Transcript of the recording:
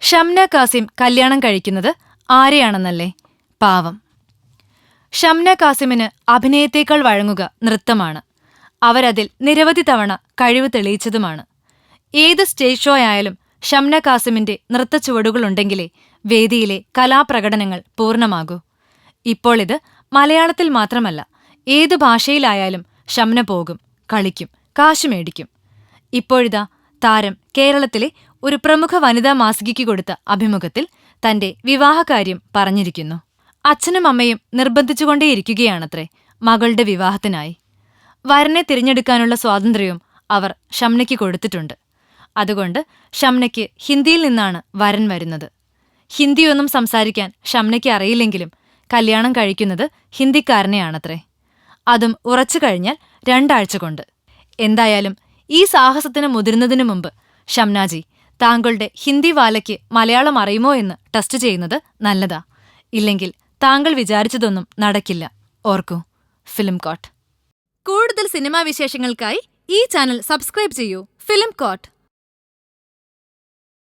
ഷംന കാസിം കല്യാണം കഴിക്കുന്നത് ആരെയാണെന്നല്ലേ? പാവം. ഷംന കാസിമിന് അഭിനയത്തേക്കാൾ വഴങ്ങുക നൃത്തമാണ്. അവരതിൽ നിരവധി തവണ കഴിവ് തെളിയിച്ചതുമാണ്. ഏത് സ്റ്റേജ് ഷോ ആയാലും ഷംന കാസിമിന്റെ നൃത്ത ചുവടുകളുണ്ടെങ്കിലേ വേദിയിലെ കലാപ്രകടനങ്ങൾ പൂർണമാകൂ. ഇപ്പോൾ ഇത് മലയാളത്തിൽ മാത്രമല്ല ഏത് ഭാഷയിലായാലും ഷംന പോകും കളിക്കും കാശ് മേടിക്കും. ഇപ്പോഴിതാ താരം കേരളത്തിലെ ഒരു പ്രമുഖ വനിതാ മാസികയ്ക്ക് കൊടുത്ത അഭിമുഖത്തിൽ തന്റെ വിവാഹകാര്യം പറഞ്ഞിരിക്കുന്നു. അച്ഛനും അമ്മയും നിർബന്ധിച്ചുകൊണ്ടേയിരിക്കുകയാണത്രേ മകളുടെ വിവാഹത്തിനായി. വരനെ തിരഞ്ഞെടുക്കാനുള്ള സ്വാതന്ത്ര്യവും അവർ ഷംനയ്ക്ക് കൊടുത്തിട്ടുണ്ട്. അതുകൊണ്ട് ഷംനയ്ക്ക് ഹിന്ദിയിൽ നിന്നാണ് വരൻ വരുന്നത്. ഹിന്ദിയൊന്നും സംസാരിക്കാൻ ഷംനയ്ക്ക് അറിയില്ലെങ്കിലും കല്യാണം കഴിക്കുന്നത് ഹിന്ദിക്കാരനെയാണത്രേ. അതും ഉറച്ചു കഴിഞ്ഞാൽ രണ്ടാഴ്ച കൊണ്ട്. എന്തായാലും ഈ സാഹസത്തിന് മുതിരുന്നതിനു മുമ്പ്. ഷംനാജി താങ്കളുടെ ഹിന്ദി വാലയ്ക്ക് മലയാളം അറിയുമോ എന്ന് ടെസ്റ്റ് ചെയ്യുന്നത് നല്ലതാ. ഇല്ലെങ്കിൽ താങ്കൾ വിചാരിച്ചതൊന്നും നടക്കില്ല. ഓർക്കൂ ഫിലിം കോട്ട് കൂടുതൽ സിനിമാ വിശേഷങ്ങൾക്കായി ഈ ചാനൽ സബ്സ്ക്രൈബ് ചെയ്യൂ. Film coat